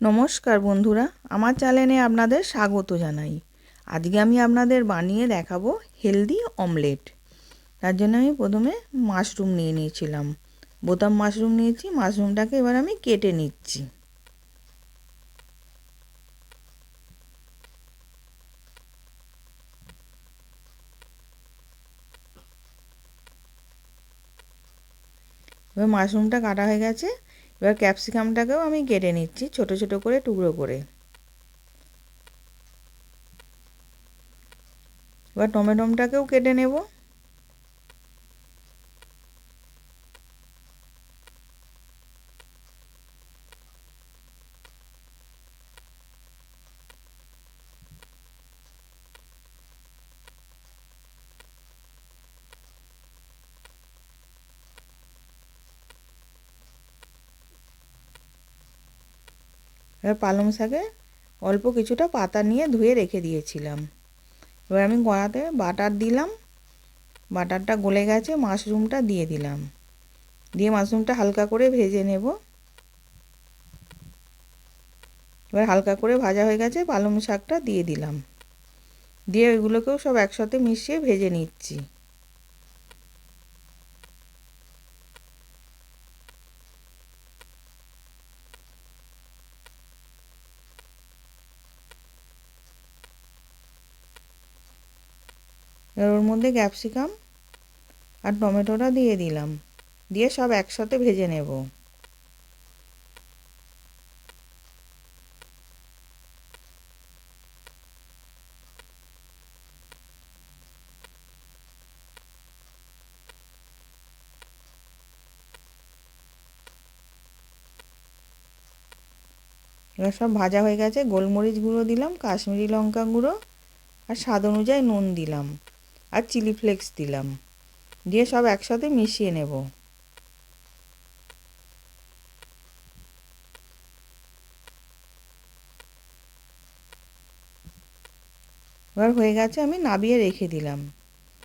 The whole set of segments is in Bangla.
নমস্কার বন্ধুরা, আমার চ্যানেলে আপনাদের স্বাগত জানাই। আজকে আমি আপনাদের বানিয়ে দেখাবো হেলদি অমলেট। তার জন্য আমি প্রথমে মাশরুম নিয়ে নিয়েছিলাম। বোতাম মাশরুম নিয়েছি, মাশরুমটাকে এবার আমি কেটে নিচ্ছি। এবার মাশরুমটা কাটা হয়ে গেছে। এবার ক্যাপসিকামটাকেও আমি কেটে নিচ্ছি ছোট ছোট করে টুকরো করে। এবার টমেটোমটাকেও কেটে নেব। এবার পালং শাকে অল্প কিছুটা পাতা নিয়ে ধুয়ে রেখে দিয়েছিলাম। এবার আমি কড়াতে বাটার দিলাম। বাটারটা গলে গেছে, মাশরুমটা দিয়ে দিলাম। দিয়ে মাশরুমটা হালকা করে ভেজে নেব। এবার হালকা করে ভাজা হয়ে গেছে, পালং শাকটা দিয়ে দিলাম। দিয়ে ওইগুলোকেও সব একসাথে মিশিয়ে ভেজে নিচ্ছি। এবার ওর মধ্যে ক্যাপসিকাম আর টমেটোটা দিয়ে দিলাম। দিয়ে সব একসাথে ভেজে নেব। এবার সব ভাজা হয়ে গেছে। গোলমরিচ গুঁড়ো দিলাম, কাশ্মীরি লঙ্কা গুঁড়ো আর স্বাদ অনুযায়ী নুন দিলাম। আর চিলি ফ্লেক্স দিলাম। দিয়ে সব একসাথে মিশিয়ে নেব। এবার হয়ে গেছে আমি নাবিয়ে রেখে দিলাম।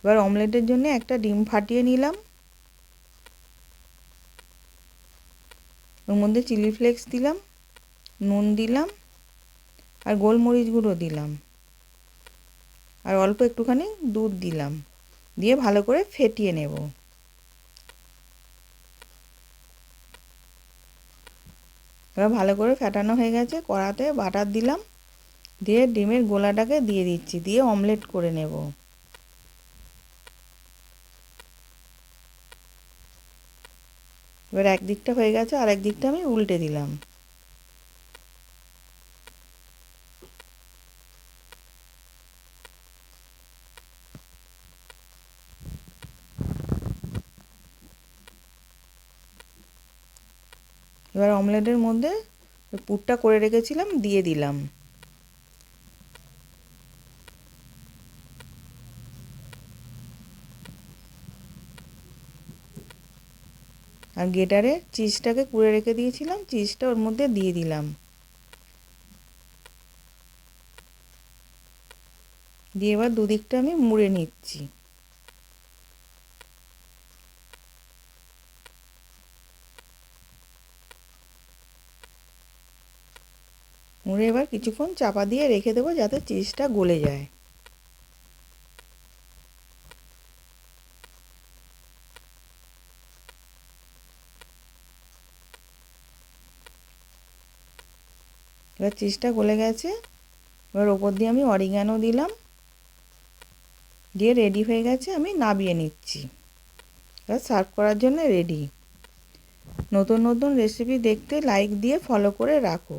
এবার অমলেটের জন্য একটা ডিম ফাটিয়ে নিলাম। ওর মধ্যে চিলি ফ্লেক্স দিলাম, নুন দিলাম আর গোলমরিচ গুঁড়ো দিলাম। আর অল্প একটুখানি দুধ দিলাম। দিয়ে ভালো করে ফেটিয়ে নেব। এবার ভালো করে ফেটানো হয়ে গেছে। কড়াতে বাটার দিলাম। দিয়ে ডিমের গোলাটাকে দিয়ে দিচ্ছি। দিয়ে অমলেট করে নেব। এবার এক দিকটা হয়ে গেছে আর এক দিকটা আমি উল্টে দিলাম। এবার অমলেটের মধ্যে পুরটা করে রেখেছিলাম, দিয়ে দিলাম। আর গেটারে চিজটাকে কুড়ে রেখে দিয়েছিলাম, চিজটা ওর মধ্যে দিয়ে দিলাম। দিয়ে এবার দুদিকটা আমি মুড়ে নিচ্ছি। মুড়ে এবার কিছুক্ষণ চাপা দিয়ে রেখে দেবো যাতে চিজটা গলে যায়। এবার চিজটা গলে গেছে। এবার ওপর দিয়ে আমি অরিগানো দিলাম। দিয়ে রেডি হয়ে গেছে, আমি নাবিয়ে নিচ্ছি। এবার সার্ভ করার জন্য রেডি নতুন নতুন রেসিপি দেখতে লাইক দিয়ে ফলো করে রাখো।